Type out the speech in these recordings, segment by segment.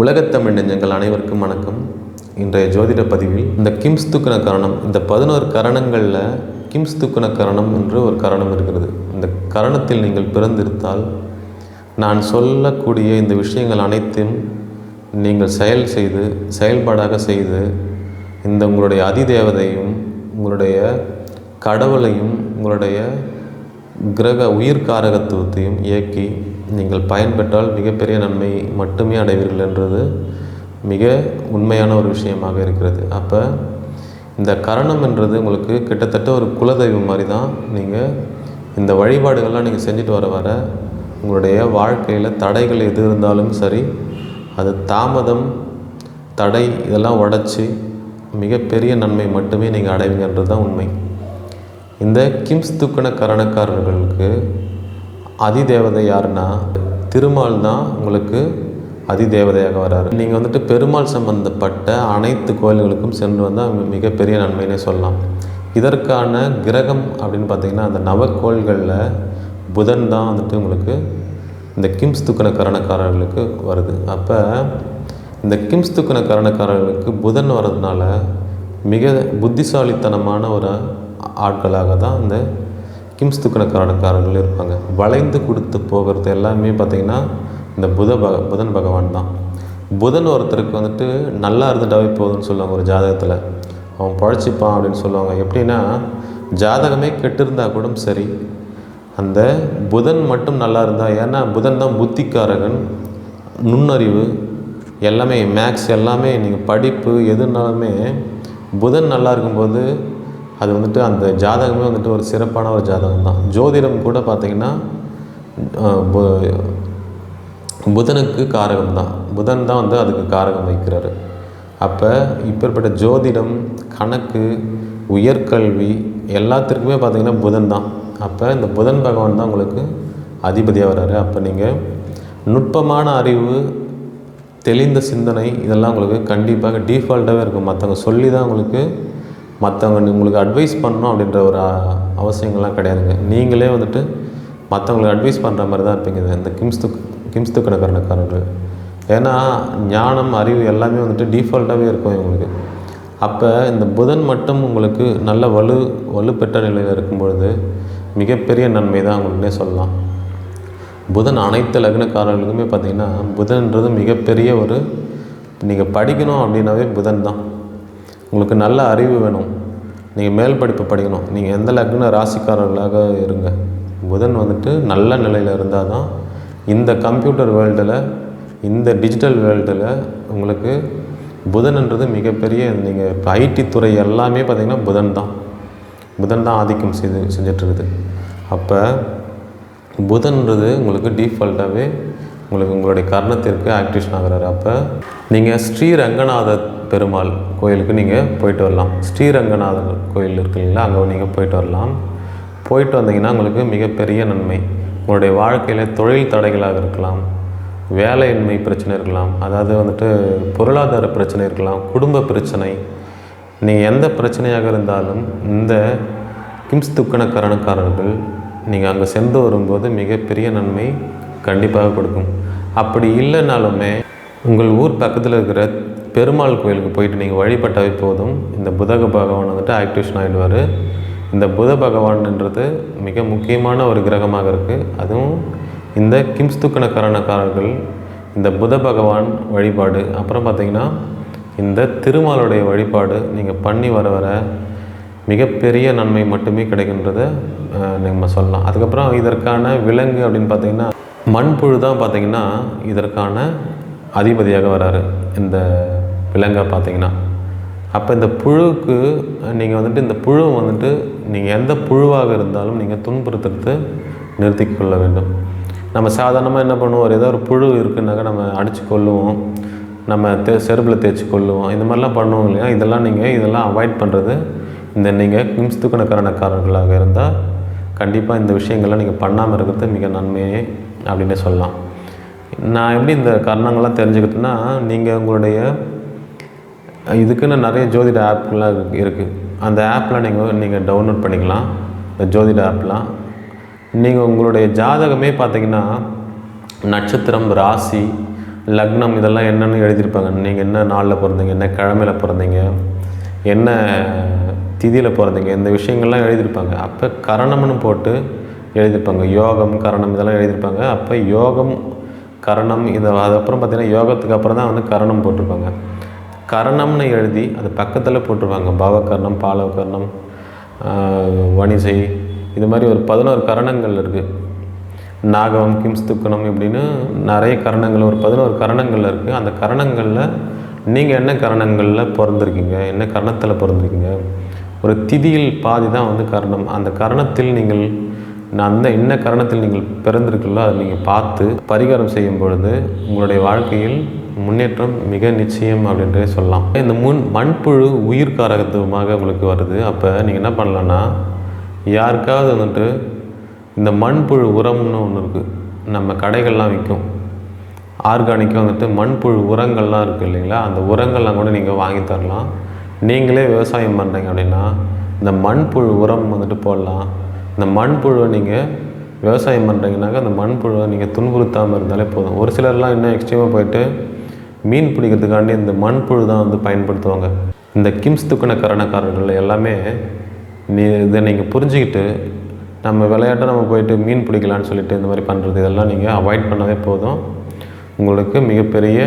உலகத்தமிழ் நெஞ்சங்கள் அனைவருக்கும் வணக்கம். இன்றைய ஜோதிட பதிவில் இந்த கிம்ஸ் துக்குன கரணம் இந்த பதினோரு கரணங்களில் கிம்ஸ் துக்குன கரணம் என்று ஒரு கரணம் இருக்கிறது. இந்த கரணத்தில் நீங்கள் பிறந்திருந்தால் நான் சொல்லக்கூடிய இந்த விஷயங்கள் அனைத்தையும் நீங்கள் செயல் செய்து செயல்பாடாக செய்து இந்த உங்களுடைய அதிதேவதையும் உங்களுடைய கடவுளையும் உங்களுடைய கிரக உயிர்காரகத்துவத்தையும் இயக்கி நீங்கள் பயன்பெற்றால் மிகப்பெரிய நன்மை மட்டுமே அடைவீர்கள் என்றது மிக உண்மையான ஒரு விஷயமாக இருக்கிறது. அப்போ இந்த கரணம் என்றது உங்களுக்கு கிட்டத்தட்ட ஒரு குலதெய்வம் மாதிரி தான் நீங்கள் இந்த வழிபாடுகள்லாம் நீங்கள் செஞ்சுட்டு வர வர உங்களுடைய வாழ்க்கையில் தடைகள் எது இருந்தாலும் சரி அது தாமதம் தடை இதெல்லாம் உடச்சி மிகப்பெரிய நன்மை மட்டுமே நீங்கள் அடைவீங்கன்றது தான் உண்மை. இந்த கிம்ஸ் துக்கண கரணக்காரர்களுக்கு அதிதேவதை யாருன்னா? திருமால் தான் உங்களுக்கு அதிதேவதையாக வராரு. நீங்கள் வந்துட்டு பெருமாள் சம்பந்தப்பட்ட அனைத்து கோயில்களுக்கும் சென்று வந்தால் மிகப்பெரிய நன்மைனே சொல்லலாம். இதற்கான கிரகம் அப்படின்னு பார்த்தீங்கன்னா அந்த நவக்கோள்களில் புதன் தான் வந்துட்டு உங்களுக்கு இந்த கிம்ஸ் துக்கண கரணக்காரர்களுக்கு வருது. அப்போ இந்த கிம்ஸ் துக்கண கரணக்காரர்களுக்கு புதன் வர்றதுனால மிக புத்திசாலித்தனமான ஒரு ஆட்களாக தான் இந்த கிம்ஸ் துக்கணக்காரக்காரர்கள் இருப்பாங்க. வளைந்து கொடுத்து போகிறது எல்லாமே பார்த்திங்கன்னா இந்த புத பக புதன் பகவான் தான். புதன் ஒருத்தருக்கு வந்துட்டு நல்லா இருந்துட்டாவே போதும்னு சொல்லுவாங்க ஒரு ஜாதகத்தில். அவன் பழச்சிப்பான் அப்படின்னு சொல்லுவாங்க. எப்படின்னா ஜாதகமே கெட்டிருந்தா கூட சரி. அந்த புதன் மட்டும் நல்லா இருந்தால் ஏன்னா புதன் தான் புத்திக்காரகன் நுண்ணறிவு எல்லாமே மேக்ஸ் எல்லாமே நீங்கள் படிப்பு எதுனாலுமே புதன் நல்லா இருக்கும்போது அது வந்துட்டு அந்த ஜாதகமே வந்துட்டு ஒரு சிறப்பான ஒரு ஜாதகம் தான். ஜோதிடம் கூட பார்த்திங்கன்னா புதனுக்கு காரகம் தான். புதன் தான் வந்து அதுக்கு காரகம் வைக்கிறாரு. அப்போ இப்பேற்பட்ட ஜோதிடம் கணக்கு உயர்கல்வி எல்லாத்திற்குமே பார்த்திங்கன்னா புதன் தான். அப்போ இந்த புதன் பகவான் தான் உங்களுக்கு அதிபதியாக வர்றாரு. அப்போ நீங்கள் நுட்பமான அறிவு தெளிந்த சிந்தனை இதெல்லாம் உங்களுக்கு கண்டிப்பாக டீஃபால்ட்டாகவே இருக்கும். மற்றவங்க சொல்லி தான் உங்களுக்கு மற்றவங்க உங்களுக்கு அட்வைஸ் பண்ணணும் அப்படின்ற ஒரு அவசியங்கள்லாம் கிடையாதுங்க. நீங்களே வந்துட்டு மற்றவங்களுக்கு அட்வைஸ் பண்ணுற மாதிரி தான் இருப்பீங்க. இந்த கிம்ஸ்து கிம்ஸ்து கணக்காரனக்காரர்கள் ஏன்னா ஞானம் அறிவு எல்லாமே வந்துட்டு டீஃபால்ட்டாகவே இருக்கும் இவங்களுக்கு. அப்போ இந்த புதன் மட்டும் உங்களுக்கு நல்ல வலு வலுப்பெற்ற நிலையில் இருக்கும் பொழுது மிகப்பெரிய நன்மை தான் உங்களுக்குனே சொல்லலாம். புதன் அனைத்து லக்னக்காரர்களுக்குமே பார்த்திங்கன்னா புதன்ன்றது மிகப்பெரிய ஒரு நீங்கள் படிக்கணும் அப்படின்னாவே புதன் தான். உங்களுக்கு நல்ல அறிவு வேணும். நீங்கள் மேல் படிப்பு படிக்கணும். நீங்கள் எந்த லக்ன ராசிக்காரர்களாக இருங்க. புதன் வந்துட்டு நல்ல நிலையில் இருந்தால் தான் இந்த கம்ப்யூட்டர் வேர்ல்டில் இந்த டிஜிட்டல் வேர்ல்டில் உங்களுக்கு புதன்ன்றது மிகப்பெரிய நீங்கள் இப்போ ஐடி துறை எல்லாமே பார்த்திங்கன்னா புதன் தான். புதன் தான் ஆதிக்கம் செய்து செஞ்சிட்ருக்குது. அப்போ புதன்றது உங்களுக்கு டீஃபால்ட்டாகவே உங்களுக்கு உங்களுடைய கர்ணத்திற்கு ஆக்டிவேஷன் ஆகிறாரு. அப்போ நீங்கள் ஸ்ரீரங்கநாத பெருமாள் கோயிலுக்கு நீங்கள் போயிட்டு வரலாம். ஸ்ரீரங்கநாதர் கோயில் இருக்கு இல்லைங்களா அங்கே நீங்கள் போயிட்டு வரலாம். போயிட்டு வந்தீங்கன்னா உங்களுக்கு மிகப்பெரிய நன்மை. உங்களுடைய வாழ்க்கையில் தொழில் தடைகளாக இருக்கலாம் வேலையின்மை பிரச்சனை இருக்கலாம் அதாவது வந்துட்டு பொருளாதார பிரச்சனை இருக்கலாம் குடும்ப பிரச்சனை. நீங்கள் எந்த பிரச்சனையாக இருந்தாலும் இந்த கிம்ஸ் துக்கண கரணக்காரர்கள் நீங்கள் அங்கே சென்று வரும்போது மிகப்பெரிய நன்மை கண்டிப்பாக கொடுக்கும். அப்படி இல்லைனாலுமே உங்கள் ஊர் பக்கத்தில் இருக்கிற பெருமாள் கோயிலுக்கு போயிட்டு நீங்கள் வழிபட்டாவே போதும். இந்த புதக பகவான் வந்துட்டு ஆக்டிவேஷன் ஆகிடுவார் இந்த புத பகவான்ன்றது மிக முக்கியமான ஒரு கிரகமாக இருக்குது அதுவும் இந்த கிம்ஸ்துக்கண கரணக்காரர்கள் இந்த புத பகவான் வழிபாடு அப்புறம் பார்த்திங்கன்னா இந்த திருமாலுடைய வழிபாடு நீங்கள் பண்ணி வர வர மிகப்பெரிய நன்மை மட்டுமே கிடைக்கின்றத நம்ம சொல்லலாம். அதுக்கப்புறம் இதற்கான விலங்கு அப்படின்னு பார்த்திங்கன்னா மண்புழு தான் பார்த்திங்கன்னா இதற்கான அதிபதியாக வராரு. இந்த விலங்கை பார்த்திங்கன்னா அப்போ இந்த புழுவுக்கு நீங்கள் வந்துட்டு இந்த புழு வந்துட்டு நீங்கள் எந்த புழுவாக இருந்தாலும் நீங்கள் துன்புறுத்துறது நிறுத்தி கொள்ள வேண்டும். நம்ம சாதாரணமாக என்ன பண்ணுவோம்? ஏதோ ஒரு புழு இருக்குன்னாக்கா நம்ம அடித்து கொள்ளுவோம் நம்ம தே செருப்பில் தேய்ச்சி கொள்ளுவோம் இந்த மாதிரிலாம் பண்ணுவோம் இல்லையா? இதெல்லாம் நீங்கள் இதெல்லாம் அவாய்ட் பண்ணுறது இந்த நீங்கள் கிம்ஸ்துக்கணக்காரனக்காரர்களாக இருந்தால் கண்டிப்பாக இந்த விஷயங்கள்லாம் நீங்கள் பண்ணாமல் இருக்கிறது மிக நன்மையே அப்படின்னு சொல்லலாம். நான் எப்படி இந்த காரணங்கள்லாம் தெரிஞ்சுக்கிட்டேன்னா நீங்கள் உங்களுடைய இதுக்குன்னு நிறைய ஜோதிட ஆப்லாம் இருக்குது அந்த ஆப்பில் நீங்கள் நீங்கள் டவுன்லோட் பண்ணிக்கலாம். இந்த ஜோதிட ஆப்லாம் நீங்கள் உங்களுடைய ஜாதகமே பார்த்தீங்கன்னா நட்சத்திரம் ராசி லக்னம் இதெல்லாம் என்னென்னு எழுதியிருப்பாங்க. நீங்கள் என்ன நாளில் பிறந்தீங்க என்ன கிழமையில் பிறந்தீங்க என்ன திதியில் பிறந்தீங்க இந்த விஷயங்கள்லாம் எழுதியிருப்பாங்க. அப்போ கரணம்னு போட்டு எழுதியிருப்பாங்க. யோகம் கரணம் இதெல்லாம் எழுதியிருப்பாங்க. அப்போ யோகம் கரணம் இதை அதுக்கப்புறம் பார்த்திங்கன்னா யோகத்துக்கு அப்புறம் தான் வந்து கரணம் போட்டிருப்பாங்க. கரணம்னு எழுதி அது பக்கத்தில் போட்டிருப்பாங்க பவகர்ணம் பாலவகர்ணம் வணிசை இது மாதிரி ஒரு பதினோரு கரணங்கள் இருக்குது நாகவம் கிம்ஸ்துக்கணம் இப்படின்னு நிறைய கரணங்கள் ஒரு பதினோரு கரணங்கள் இருக்குது அந்த கரணங்களில் நீங்கள் என்ன கரணங்களில் பிறந்திருக்கீங்க? என்ன கரணத்தில் பிறந்திருக்கீங்க? ஒரு திதியில் பாதி தான் வந்து கரணம். அந்த கரணத்தில் நீங்கள் நான் அந்த என்ன கரணத்தில் நீங்கள் பிறந்திருக்கீங்களோ அதை நீங்கள் பார்த்து பரிகாரம் செய்யும் பொழுது உங்களுடைய வாழ்க்கையில் முன்னேற்றம் மிக நிச்சயம் அப்படின்றே சொல்லலாம். இந்த முன் மண்புழு உயிர் காரகத்துவமாக உங்களுக்கு வருது. அப்போ நீங்கள் என்ன பண்ணலான்னா யாருக்காவது வந்துட்டு இந்த மண்புழு உரம்னு ஒன்று இருக்குது நம்ம கடைகள்லாம் விற்கும் ஆர்கானிக்காக வந்துட்டு மண்புழு உரங்கள்லாம் இருக்குது இல்லைங்களா? அந்த உரங்கள்லாம் கூட நீங்கள் வாங்கி தரலாம். நீங்களே விவசாயம் பண்ணுறீங்க அப்படின்னா இந்த மண்புழு உரம் வந்துட்டு போடலாம். இந்த மண்புழுவை நீங்கள் விவசாயம் பண்ணுறீங்கனாக்கா அந்த மண்புழுவை நீங்கள் துன்புறுத்தாமல் இருந்தாலே போதும். ஒரு சிலர்லாம் இன்னும் எக்ஸ்ட்ரீமாக போயிட்டு மீன் பிடிக்கிறதுக்காண்டி இந்த மண்புழு தான் வந்து பயன்படுத்துவாங்க. இந்த கிம்ஸ் துக்கண கரணக்காரர்கள் எல்லாமே நீ இதை நீங்கள் புரிஞ்சுக்கிட்டு நம்ம விளையாட்டை நம்ம போயிட்டு மீன் பிடிக்கலான்னு சொல்லிட்டு இந்த மாதிரி பண்ணுறது இதெல்லாம் நீங்கள் அவாய்ட் பண்ணவே போதும். உங்களுக்கு மிகப்பெரிய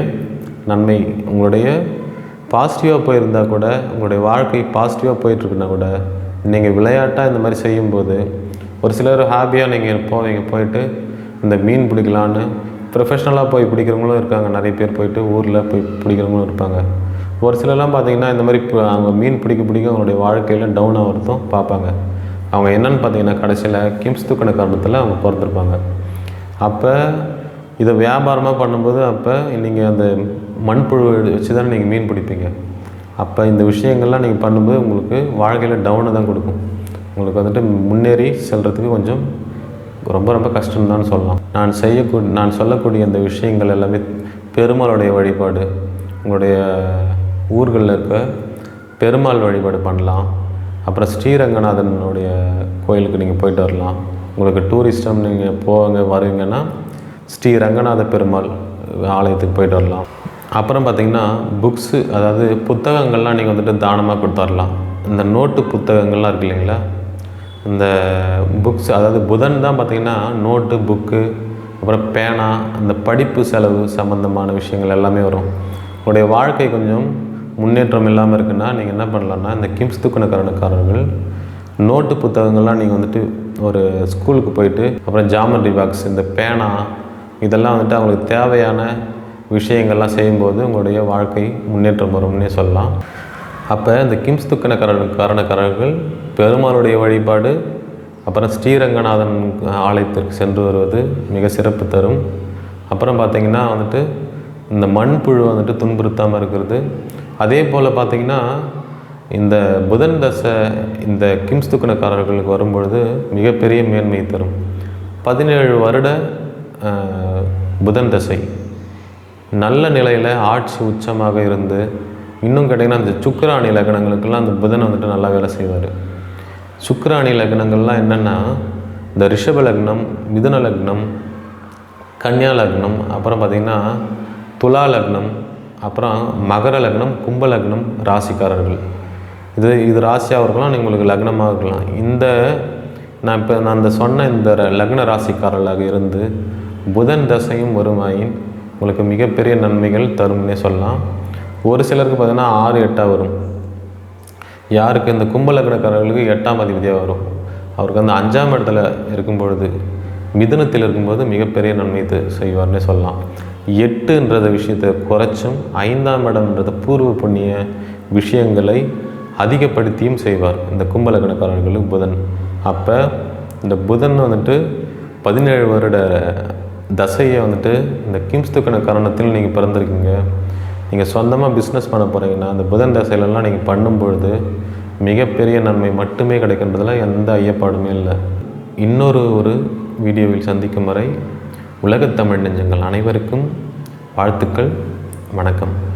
நன்மை உங்களுடைய பாசிட்டிவாக போயிருந்தால் கூட உங்களுடைய வாழ்க்கை பாசிட்டிவாக போயிட்டுருக்குன்னா கூட நீங்கள் விளையாட்டாக இந்த மாதிரி செய்யும்போது ஒரு சிலர் ஹாப்பியாக நீங்கள் போவீங்க போயிட்டு இந்த மீன் பிடிக்கலான்னு ப்ரொஃபஷ்னலாக போய் பிடிக்கிறவங்களும் இருக்காங்க. நிறைய பேர் போயிட்டு ஊரில் போய் பிடிக்கிறவங்களும் இருப்பாங்க. ஒரு சிலர்லாம் பார்த்தீங்கன்னா இந்த மாதிரி இப்போ அவங்க மீன் பிடிக்க பிடிக்க அவங்களுடைய வாழ்க்கையில் டவுன் ஆகிறதும் பார்ப்பாங்க. அவங்க என்னன்னு பார்த்தீங்கன்னா கடைசியில் கிம்ஸ் துக்கண காரணத்தில் அவங்க பிறந்திருப்பாங்க. அப்போ இதை வியாபாரமாக பண்ணும்போது அப்போ நீங்கள் அந்த மண்புழு வச்சு தானே நீங்கள் மீன் பிடிப்பீங்க. அப்போ இந்த விஷயங்கள்லாம் நீங்கள் பண்ணும்போது உங்களுக்கு வாழ்க்கையில் டவுனை தான் கொடுக்கும். உங்களுக்கு வந்துட்டு முன்னேறி செல்கிறதுக்கு கொஞ்சம் ரொம்ப ரொம்ப கஷ்டம் தான் சொல்லலாம். நான் செய்யக்கூடிய நான் சொல்லக்கூடிய இந்த விஷயங்கள் எல்லாமே பெருமாளுடைய வழிபாடு உங்களுடைய ஊர்களில் இருக்க பெருமாள் வழிபாடு பண்ணலாம். அப்புறம் ஸ்ரீரங்கநாதனுடைய கோயிலுக்கு நீங்கள் போயிட்டு வரலாம். உங்களுக்கு டூரிஸ்டம் நீங்கள் போவாங்க வருவீங்கன்னா ஸ்ரீ ரங்கநாத பெருமாள் ஆலயத்துக்கு போயிட்டு வரலாம். அப்புறம் பார்த்திங்கன்னா புக்ஸு அதாவது புத்தகங்கள்லாம் நீங்கள் வந்துட்டு தானமாக கொடுத்துடலாம் இந்த நோட்டு புத்தகங்கள்லாம் இருக்கு இல்லைங்களா? இந்த புக்ஸ் அதாவது புதன் தான் பார்த்தீங்கன்னா நோட்டு புக்கு அப்புறம் பேனா அந்த படிப்பு செலவு சம்மந்தமான விஷயங்கள் எல்லாமே வரும். உங்களுடைய வாழ்க்கை கொஞ்சம் முன்னேற்றம் இல்லாமல் இருக்குன்னா நீங்கள் என்ன பண்ணலான்னா இந்த கிம்ஸ் துக்கணக்காரனுக்காரர்கள் நோட்டு புத்தகங்கள்லாம் நீங்கள் வந்துட்டு ஒரு ஸ்கூலுக்கு போயிட்டு அப்புறம் ஜாமெட்ரி பாக்ஸ் இந்த பேனா இதெல்லாம் வந்துட்டு அவங்களுக்கு தேவையான விஷயங்கள்லாம் செய்யும்போது உங்களுடைய வாழ்க்கை முன்னேற்றம் வரும்னே சொல்லலாம். அப்போ இந்த கிம்ஸ் துக்கண கரண காரணக்காரர்கள் பெருமாளுடைய வழிபாடு அப்புறம் ஸ்ரீரங்கநாதன் ஆலயத்திற்கு சென்று வருவது மிக சிறப்பு தரும். அப்புறம் பார்த்திங்கன்னா வந்துட்டு இந்த மண்புழு வந்துட்டு துன்புறுத்தாமல் இருக்கிறது. அதே போல் பார்த்திங்கன்னா இந்த புதன் தசை இந்த கிம்ஸ் துக்கணக்காரர்களுக்கு வரும்பொழுது மிகப்பெரிய மேன்மை தரும். பதினேழு வருட புதன் தசை. நல்ல நிலையில் ஆட்சி உச்சமாக இருந்து இன்னும் கேட்டிங்கன்னா அந்த சுக்கிராணி லக்னங்களுக்கெல்லாம் அந்த புதன் வந்துட்டு நல்லா வேலை செய்வார். சுக்கிராணி லக்னங்கள்லாம் என்னென்னா இந்த ரிஷப லக்னம் மிதுன லக்னம் கன்னியா லக்னம் அப்புறம் பார்த்திங்கன்னா துலா லக்னம் அப்புறம் மகர லக்னம் கும்ப லக்னம் ராசிக்காரர்கள். இது இது ராசியாக இருக்கலாம் நீங்கள் உங்களுக்கு லக்னமாக இருக்கலாம். இந்த நான் இப்போ நான் அந்த சொன்ன இந்த ர- லக்ன ராசிக்காரர்களாக இருந்து புதன் தசையும் வருமாயின் உங்களுக்கு மிகப்பெரிய நன்மைகள் தரும்னே சொல்லலாம். ஒரு சிலருக்கு பார்த்திங்கன்னா ஆறு எட்டாக வரும். யாருக்கு? இந்த கும்ப லக்னக்காரர்களுக்கு எட்டாம் அதிபதியாக வரும். அவருக்கு அந்த அஞ்சாம் இடத்துல இருக்கும் பொழுது மிதுனத்தில் இருக்கும்போது மிகப்பெரிய நன்மை இது செய்வார்னே சொல்லலாம். எட்டுன்றத விஷயத்தை குறைச்சும் ஐந்தாம் இடம்ன்றத பூர்வ புண்ணிய விஷயங்களை அதிகப்படுத்தியும் செய்வார். இந்த கும்ப லக்னக்காரர்களுக்கு புதன். அப்போ இந்த புதன் வந்துட்டு பதினேழு வருட தசையை வந்துட்டு இந்த கிம்ஸ்துக்கண காரணத்தில் நீங்கள் பிறந்திருக்கீங்க. நீங்கள் சொந்தமாக பிஸ்னஸ் பண்ண போகிறீங்கன்னா அந்த புதன் தசையிலலாம் நீங்கள் பண்ணும் பொழுது மிகப்பெரிய நன்மை மட்டுமே கிடைக்கின்றதுல எந்த ஐயப்பாடுமே இல்லை. இன்னொரு ஒரு வீடியோவில் சந்திக்கும் வரை உலகத் தமிழ் நெஞ்சங்கள் அனைவருக்கும் வாழ்த்துக்கள் வணக்கம்.